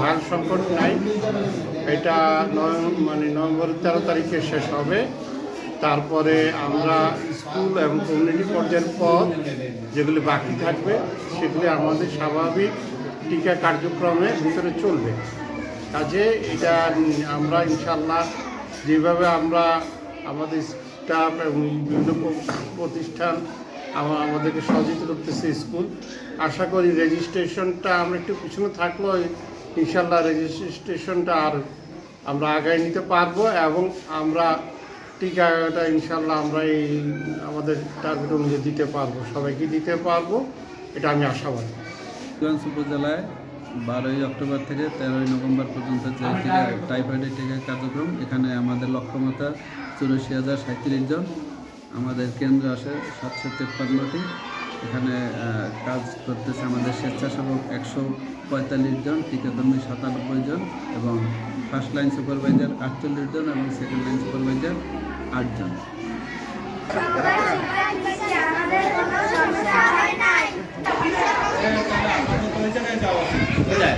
ভাগ সংকট নাই। এটা নভেম্বর মানে নভেম্বর তেরো তারিখে শেষ হবে। তারপরে আমরা স্কুল এবং কমিউনিটি পর্যায়ের পর যেগুলি বাকি থাকবে সেগুলি আমাদের স্বাভাবিক টিকা কার্যক্রমের ভিতরে চলবে। কাজে এটা আমরা ইনশাল্লাহ যেভাবে আমরা আমাদের স্টাফ এবং বিভিন্ন প্রতিষ্ঠান আমা- আমাদেরকে সহযোগিতা করতেছে স্কুল, আশা করি রেজিস্ট্রেশনটা আমরা একটু পিছনে থাকলেও ইনশাল্লাহ রেজিস্ট্রেশনটা আর আমরা আগায় নিতে পারব এবং আমরা টিকাটা ইনশাল্লাহ আমরা এই আমাদের টার্গেট অনুযায়ী দিতে পারব, সবাইকে দিতে পারব, এটা আমি আশাবাদী। উপজেলায় বারোই অক্টোবর থেকে তেরোই নভেম্বর পর্যন্ত যে টিকা টাইফয়েডের টিকা কার্যক্রম, এখানে আমাদের লক্ষ্যমাত্রা চুরাশি হাজার সাঁত্রিশ জন। আমাদের কেন্দ্র আসে সাতশো তেপ্পান্নটি। এখানে কাজ করতেছে আমাদের স্বেচ্ছাসেবক একশো পঁয়তাল্লিশ জন, টিকাকর্মী সাতানব্বই জন এবং ফার্স্ট লাইন সুপারভাইজার আটচল্লিশ জন এবং সেকেন্ড লাইন সুপারভাইজার আটজন 그래.